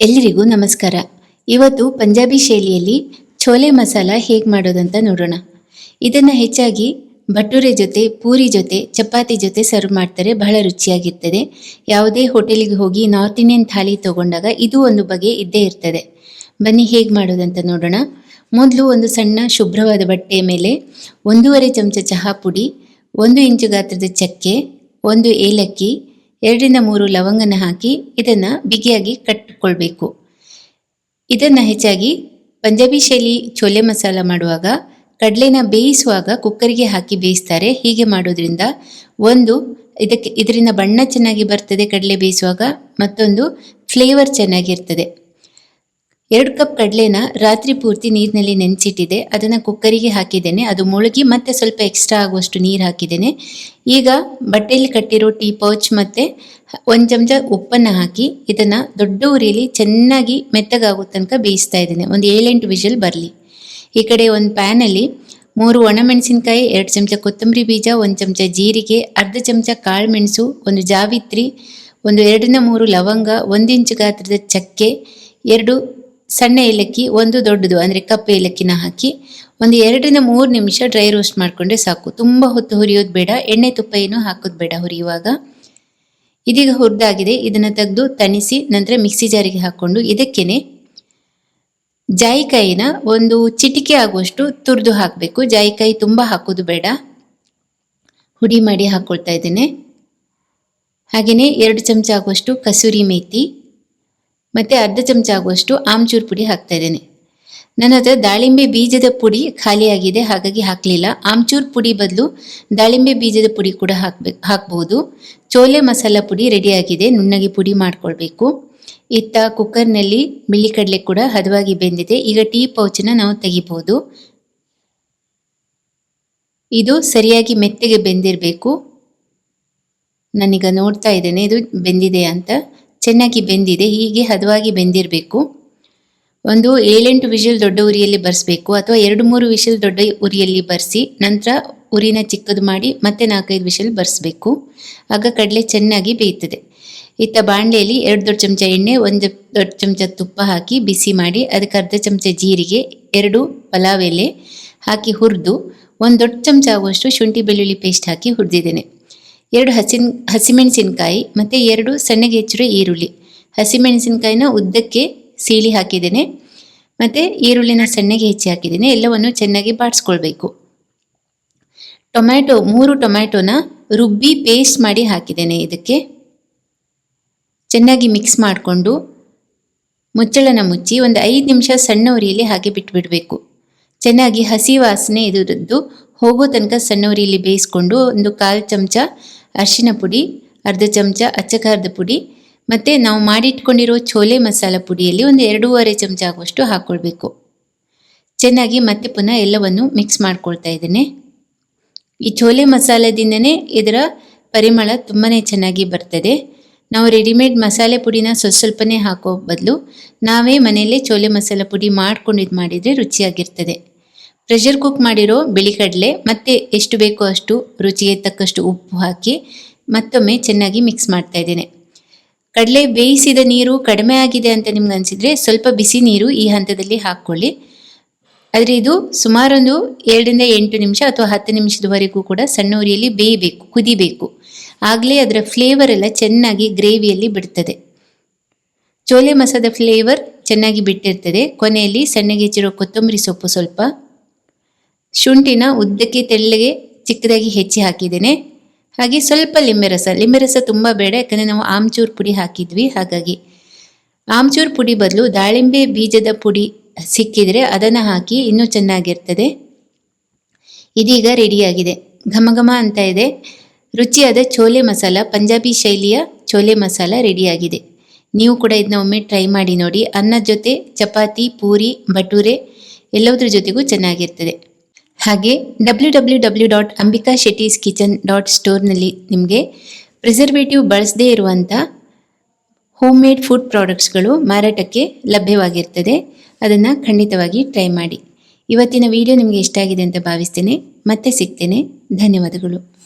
ಎಲ್ಲರಿಗೂ ನಮಸ್ಕಾರ. ಇವತ್ತು ಪಂಜಾಬಿ ಶೈಲಿಯಲ್ಲಿ ಛೋಲೆ ಮಸಾಲ ಹೇಗೆ ಮಾಡೋದಂತ ನೋಡೋಣ. ಇದನ್ನು ಹೆಚ್ಚಾಗಿ ಭಟೂರೆ ಜೊತೆ, ಪೂರಿ ಜೊತೆ, ಚಪಾತಿ ಜೊತೆ ಸರ್ವ್ ಮಾಡ್ತಾರೆ, ಬಹಳ ರುಚಿಯಾಗಿರ್ತದೆ. ಯಾವುದೇ ಹೋಟೆಲಿಗೆ ಹೋಗಿ ನಾರ್ತ್ ಇಂಡಿಯನ್ ಥಾಲಿ ತಗೊಂಡಾಗ ಇದು ಒಂದು ಬಗೆ ಇದ್ದೇ ಇರ್ತದೆ. ಬನ್ನಿ ಹೇಗೆ ಮಾಡೋದಂತ ನೋಡೋಣ. ಮೊದಲು ಒಂದು ಸಣ್ಣ ಶುಭ್ರವಾದ ಬಟ್ಟೆಯ ಮೇಲೆ ಒಂದೂವರೆ ಚಮಚ ಚಹಾ ಪುಡಿ, ಒಂದು ಇಂಚು ಗಾತ್ರದ ಚಕ್ಕೆ, ಒಂದು ಏಲಕ್ಕಿ ಎರಡರಿಂದ ಮೂರು ಲವಂಗನ ಹಾಕಿ ಇದನ್ನು ಬಿಗಿಯಾಗಿ ಕಟ್ಟಿಕೊಳ್ಬೇಕು. ಇದನ್ನು ಹೆಚ್ಚಾಗಿ ಪಂಜಾಬಿ ಶೈಲಿ ಚೋಲೆ ಮಸಾಲ ಮಾಡುವಾಗ ಕಡಲೆನ ಬೇಯಿಸುವಾಗ ಕುಕ್ಕರಿಗೆ ಹಾಕಿ ಬೇಯಿಸ್ತಾರೆ. ಹೀಗೆ ಮಾಡೋದ್ರಿಂದ ಒಂದು ಇದಕ್ಕೆ ಇದರಿಂದ ಬಣ್ಣ ಚೆನ್ನಾಗಿ ಬರ್ತದೆ ಕಡಲೆ ಬೇಯಿಸುವಾಗ, ಮತ್ತೊಂದು ಫ್ಲೇವರ್ ಚೆನ್ನಾಗಿರ್ತದೆ. ಎರಡು ಕಪ್ ಕಡಲೆನ ರಾತ್ರಿ ಪೂರ್ತಿ ನೀರಿನಲ್ಲಿ ನೆನೆಸಿಟ್ಟಿದೆ. ಅದನ್ನು ಕುಕ್ಕರಿಗೆ ಹಾಕಿದ್ದೇನೆ. ಅದು ಮುಳುಗಿ ಮತ್ತೆ ಸ್ವಲ್ಪ ಎಕ್ಸ್ಟ್ರಾ ಆಗುವಷ್ಟು ನೀರು ಹಾಕಿದ್ದೇನೆ. ಈಗ ಬಟ್ಟೆಯಲ್ಲಿ ಕಟ್ಟಿರೋ ಟೀ ಪೌಚ್ ಮತ್ತು ಒಂದು ಚಮಚ ಉಪ್ಪನ್ನು ಹಾಕಿ ಇದನ್ನು ದೊಡ್ಡ ಉರಿಯಲ್ಲಿ ಚೆನ್ನಾಗಿ ಮೆತ್ತಗಾಗೋ ತನಕ ಬೇಯಿಸ್ತಾ ಇದ್ದೇನೆ. ಒಂದು ಏಳೆಂಟು ವಿಷಲ್ ಬರಲಿ. ಈ ಕಡೆ ಒಂದು ಪ್ಯಾನಲ್ಲಿ ಮೂರು ಒಣಮೆಣಸಿನಕಾಯಿ, ಎರಡು ಚಮಚ ಕೊತ್ತಂಬರಿ ಬೀಜ, ಒಂದು ಚಮಚ ಜೀರಿಗೆ, ಅರ್ಧ ಚಮಚ ಕಾಳು ಮೆಣಸು ಒಂದು ಜಾವಿತ್ರಿ, ಒಂದು ಎರಡರಿಂದ ಮೂರು ಲವಂಗ, ಒಂದು ಇಂಚು ಗಾತ್ರದ ಚಕ್ಕೆ, ಎರಡು ಸಣ್ಣ ಏಲಕ್ಕಿ, ಒಂದು ದೊಡ್ಡದು, ಅಂದರೆ ಕಪ್ಪು ಏಲಕ್ಕಿನ ಹಾಕಿ ಒಂದು ಎರಡರಿಂದ ಮೂರು ನಿಮಿಷ ಡ್ರೈ ರೋಸ್ಟ್ ಮಾಡಿಕೊಂಡ್ರೆ ಸಾಕು. ತುಂಬ ಹೊತ್ತು ಹುರಿಯೋದು ಬೇಡ, ಎಣ್ಣೆ ತುಪ್ಪ ಏನು ಹಾಕೋದು ಬೇಡ ಹುರಿಯುವಾಗ. ಇದೀಗ ಹುರಿದಾಗಿದೆ, ಇದನ್ನು ತೆಗೆದು ತಣಿಸಿ, ನಂತರ ಮಿಕ್ಸಿ ಜಾರಿಗೆ ಹಾಕ್ಕೊಂಡು ಇದಕ್ಕೇನೆ ಜಾಯಿಕಾಯಿನ ಒಂದು ಚಿಟಿಕೆ ಆಗುವಷ್ಟು ತುರಿದು ಹಾಕಬೇಕು. ಜಾಯಿಕಾಯಿ ತುಂಬ ಹಾಕೋದು ಬೇಡ. ಹುಡಿ ಮಾಡಿ ಹಾಕ್ಕೊಳ್ತಾ ಇದ್ದೇನೆ. ಹಾಗೆಯೇ ಎರಡು ಚಮಚ ಆಗುವಷ್ಟು ಕಸೂರಿ ಮೇಥಿ ಮತ್ತು ಅರ್ಧ ಚಮಚ ಆಗುವಷ್ಟು ಆಮ್ಚೂರು ಪುಡಿ ಹಾಕ್ತಾ ಇದ್ದೇನೆ. ನನ್ನ ಹತ್ರ ದಾಳಿಂಬೆ ಬೀಜದ ಪುಡಿ ಖಾಲಿಯಾಗಿದೆ, ಹಾಗಾಗಿ ಹಾಕಲಿಲ್ಲ. ಆಮ್ಚೂರ್ ಪುಡಿ ಬದಲು ದಾಳಿಂಬೆ ಬೀಜದ ಪುಡಿ ಕೂಡ ಹಾಕ್ಬೇಕು ಹಾಕ್ಬೋದು. ಚೋಲೆ ಮಸಾಲ ಪುಡಿ ರೆಡಿಯಾಗಿದೆ, ನುಣ್ಣಗೆ ಪುಡಿ ಮಾಡ್ಕೊಳ್ಬೇಕು. ಇತ್ತ ಕುಕ್ಕರ್ನಲ್ಲಿ ಬಿಳಿ ಕಡಲೆ ಕೂಡ ಹದವಾಗಿ ಬೆಂದಿದೆ. ಈಗ ಟೀ ಪೌಚನ್ನ ನಾವು ತೆಗಿಬೋದು. ಇದು ಸರಿಯಾಗಿ ಮೆತ್ತಗೆ ಬೆಂದಿರಬೇಕು. ನಾನೀಗ ನೋಡ್ತಾ ಇದ್ದೇನೆ, ಇದು ಬೆಂದಿದೆ ಅಂತ. ಚೆನ್ನಾಗಿ ಬೆಂದಿದೆ, ಹೀಗೆ ಹದವಾಗಿ ಬೆಂದಿರಬೇಕು. ಒಂದು ಏಳೆಂಟು ವಿಷಲ್ ದೊಡ್ಡ ಉರಿಯಲ್ಲಿ ಬರ್ಸ್ಬೇಕು ಅಥವಾ ಎರಡು ಮೂರು ವಿಷಲ್ ದೊಡ್ಡ ಉರಿಯಲ್ಲಿ ಬರೆಸಿ ನಂತರ ಉರಿನ ಚಿಕ್ಕದು ಮಾಡಿ ಮತ್ತೆ ನಾಲ್ಕೈದು ವಿಷಲ್ ಬರ್ಸ್ಬೇಕು. ಆಗ ಕಡಲೆ ಚೆನ್ನಾಗಿ ಬೇಯ್ತದೆ. ಇತ್ತ ಬಾಣಲೆಯಲ್ಲಿ ಎರಡು ದೊಡ್ಡ ಚಮಚ ಎಣ್ಣೆ, ಒಂದು ದೊಡ್ಡ ಚಮಚ ತುಪ್ಪ ಹಾಕಿ ಬಿಸಿ ಮಾಡಿ ಅದಕ್ಕೆ ಅರ್ಧ ಚಮಚ ಜೀರಿಗೆ, ಎರಡು ಪಲಾವ್ ಎಲೆ ಹಾಕಿ ಹುರಿದು ಒಂದು ದೊಡ್ಡ ಚಮಚ ಆಗುವಷ್ಟು ಶುಂಠಿ ಬೆಳ್ಳುಳ್ಳಿ ಪೇಸ್ಟ್ ಹಾಕಿ ಹುರಿದಿದ್ದೇನೆ. ಎರಡು ಹಸಿನ್, ಹಸಿಮೆಣಸಿನಕಾಯಿ ಮತ್ತು ಎರಡು ಸಣ್ಣಗೆ ಹೆಚ್ಚಿರೋ ಈರುಳ್ಳಿ. ಹಸಿಮೆಣಸಿನಕಾಯಿನ ಉದ್ದಕ್ಕೆ ಸೀಳಿ ಹಾಕಿದ್ದೇನೆ. ಮತ್ತು ಈರುಳ್ಳಿನ ಸಣ್ಣಗೆ ಹೆಚ್ಚಿ ಹಾಕಿದ್ದೇನೆ. ಎಲ್ಲವನ್ನು ಚೆನ್ನಾಗಿ ಬಾಡಿಸ್ಕೊಳ್ಬೇಕು. ಟೊಮ್ಯಾಟೊ, ಮೂರು ಟೊಮ್ಯಾಟೊನ ರುಬ್ಬಿ ಪೇಸ್ಟ್ ಮಾಡಿ ಹಾಕಿದ್ದೇನೆ ಇದಕ್ಕೆ. ಚೆನ್ನಾಗಿ ಮಿಕ್ಸ್ ಮಾಡಿಕೊಂಡು ಮುಚ್ಚಳನ ಮುಚ್ಚಿ ಒಂದು ಐದು ನಿಮಿಷ ಸಣ್ಣ ಉರಿಯಲ್ಲಿ ಹಾಗೆ ಬಿಟ್ಬಿಡಬೇಕು. ಚೆನ್ನಾಗಿ ಹಸಿ ವಾಸನೆ ಇದ್ರದ್ದು ಹೋಗೋ ತನಕ ಸಣ್ಣ ಬೇಯಿಸ್ಕೊಂಡು ಒಂದು ಕಾಲು ಚಮಚ ಅರಿಶಿನ ಪುಡಿ, ಅರ್ಧ ಚಮಚ ಅಚ್ಚಕಾರದ ಪುಡಿ ಮತ್ತು ನಾವು ಮಾಡಿಟ್ಕೊಂಡಿರೋ ಛೋಲೆ ಮಸಾಲ ಪುಡಿಯಲ್ಲಿ ಒಂದು ಎರಡೂವರೆ ಚಮಚ ಆಗುವಷ್ಟು ಹಾಕ್ಕೊಳ್ಬೇಕು ಚೆನ್ನಾಗಿ ಮತ್ತೆ ಪುನಃ ಎಲ್ಲವನ್ನು ಮಿಕ್ಸ್ ಮಾಡ್ಕೊಳ್ತಾ ಇದ್ದೇನೆ. ಈ ಛೋಲೆ ಮಸಾಲದಿಂದನೇ ಇದರ ಪರಿಮಳ ತುಂಬಾ ಚೆನ್ನಾಗಿ ಬರ್ತದೆ. ನಾವು ರೆಡಿಮೇಡ್ ಮಸಾಲೆ ಪುಡಿನ ಸ್ವಲ್ಪ ಸ್ವಲ್ಪನೇ ಹಾಕೋ ಬದಲು ನಾವೇ ಮನೆಯಲ್ಲೇ ಚೋಲೆ ಮಸಾಲೆ ಪುಡಿ ಮಾಡ್ಕೊಂಡು ಇದು ಮಾಡಿದರೆ ರುಚಿಯಾಗಿರ್ತದೆ. ಪ್ರೆಷರ್ ಕುಕ್ ಮಾಡಿರೋ ಬಿಳಿ ಕಡಲೆ ಮತ್ತೆ ಎಷ್ಟು ಬೇಕೋ ಅಷ್ಟು ರುಚಿಗೆ ತಕ್ಕಷ್ಟು ಉಪ್ಪು ಹಾಕಿ ಮತ್ತೊಮ್ಮೆ ಚೆನ್ನಾಗಿ ಮಿಕ್ಸ್ ಮಾಡ್ತಾ ಇದ್ದೇನೆ. ಕಡಲೆ ಬೇಯಿಸಿದ ನೀರು ಕಡಿಮೆ ಆಗಿದೆ ಅಂತ ನಿಮ್ಗೆ ಅನಿಸಿದರೆ ಸ್ವಲ್ಪ ಬಿಸಿ ನೀರು ಈ ಹಂತದಲ್ಲಿ ಹಾಕ್ಕೊಳ್ಳಿ. ಆದರೆ ಇದು ಸುಮಾರೊಂದು ಎರಡರಿಂದ ಎಂಟು ನಿಮಿಷ ಅಥವಾ ಹತ್ತು ನಿಮಿಷದವರೆಗೂ ಕೂಡ ಸಣ್ಣ ಉರಿಯಲ್ಲಿ ಬೇಯಬೇಕು, ಕುದಿಬೇಕು. ಆಗಲೇ ಅದರ ಫ್ಲೇವರ್ ಎಲ್ಲ ಚೆನ್ನಾಗಿ ಗ್ರೇವಿಯಲ್ಲಿ ಬಿಡ್ತದೆ. ಚೋಲೆ ಮಸಾದ ಫ್ಲೇವರ್ ಚೆನ್ನಾಗಿ ಬಿಟ್ಟಿರ್ತದೆ. ಕೊನೆಯಲ್ಲಿ ಸಣ್ಣಗೆ ಹೆಚ್ಚಿರೋ ಕೊತ್ತಂಬರಿ ಸೊಪ್ಪು ಸ್ವಲ್ಪ ಶುಂಠಿನ ಉದ್ದಕ್ಕೆ ತೆಳ್ಳಗೆ ಚಿಕ್ಕದಾಗಿ ಹೆಚ್ಚಿ ಹಾಕಿದ್ದೇನೆ. ಹಾಗೆ ಸ್ವಲ್ಪ ಲಿಂಬೆ ರಸ ಲಿಂಬೆ ರಸ ತುಂಬ ಬೇಡ, ಯಾಕಂದರೆ ನಾವು ಆಮ್ಚೂರು ಪುಡಿ ಹಾಕಿದ್ವಿ, ಹಾಗಾಗಿ. ಆಮ್ಚೂರು ಪುಡಿ ಬದಲು ದಾಳಿಂಬೆ ಬೀಜದ ಪುಡಿ ಸಿಕ್ಕಿದರೆ ಅದನ್ನು ಹಾಕಿ ಇನ್ನೂ ಚೆನ್ನಾಗಿರ್ತದೆ. ಇದೀಗ ರೆಡಿಯಾಗಿದೆ. ಘಮ ಘಮ ಅಂತ ಇದೆ. ರುಚಿಯಾದ ಚೋಲೆ ಮಸಾಲ, ಪಂಜಾಬಿ ಶೈಲಿಯ ಚೋಲೆ ಮಸಾಲ ರೆಡಿಯಾಗಿದೆ. ನೀವು ಕೂಡ ಇದನ್ನ ಒಮ್ಮೆ ಟ್ರೈ ಮಾಡಿ ನೋಡಿ. ಅನ್ನದ ಜೊತೆ ಚಪಾತಿ, ಪೂರಿ, ಭಟೂರೆ ಎಲ್ಲದರ ಜೊತೆಗೂ ಚೆನ್ನಾಗಿರ್ತದೆ. ಹಾಗೆ W W W dot Ambika Shetty's kitchen dot ಸ್ಟೋರ್ನಲ್ಲಿ ನಿಮಗೆ ಪ್ರಿಸರ್ವೇಟಿವ್ ಬಳಸದೇ ಇರುವಂಥ ಹೋಮ್ ಮೇಡ್ ಫುಡ್ ಪ್ರಾಡಕ್ಟ್ಸ್ಗಳು ಮಾರಾಟಕ್ಕೆ ಲಭ್ಯವಾಗಿರ್ತದೆ. ಅದನ್ನು ಖಂಡಿತವಾಗಿ ಟ್ರೈ ಮಾಡಿ. ಇವತ್ತಿನ ವಿಡಿಯೋ ನಿಮಗೆ ಇಷ್ಟ ಆಗಿದೆ ಅಂತ ಭಾವಿಸ್ತೇನೆ. ಮತ್ತೆ ಸಿಗ್ತೇನೆ. ಧನ್ಯವಾದಗಳು.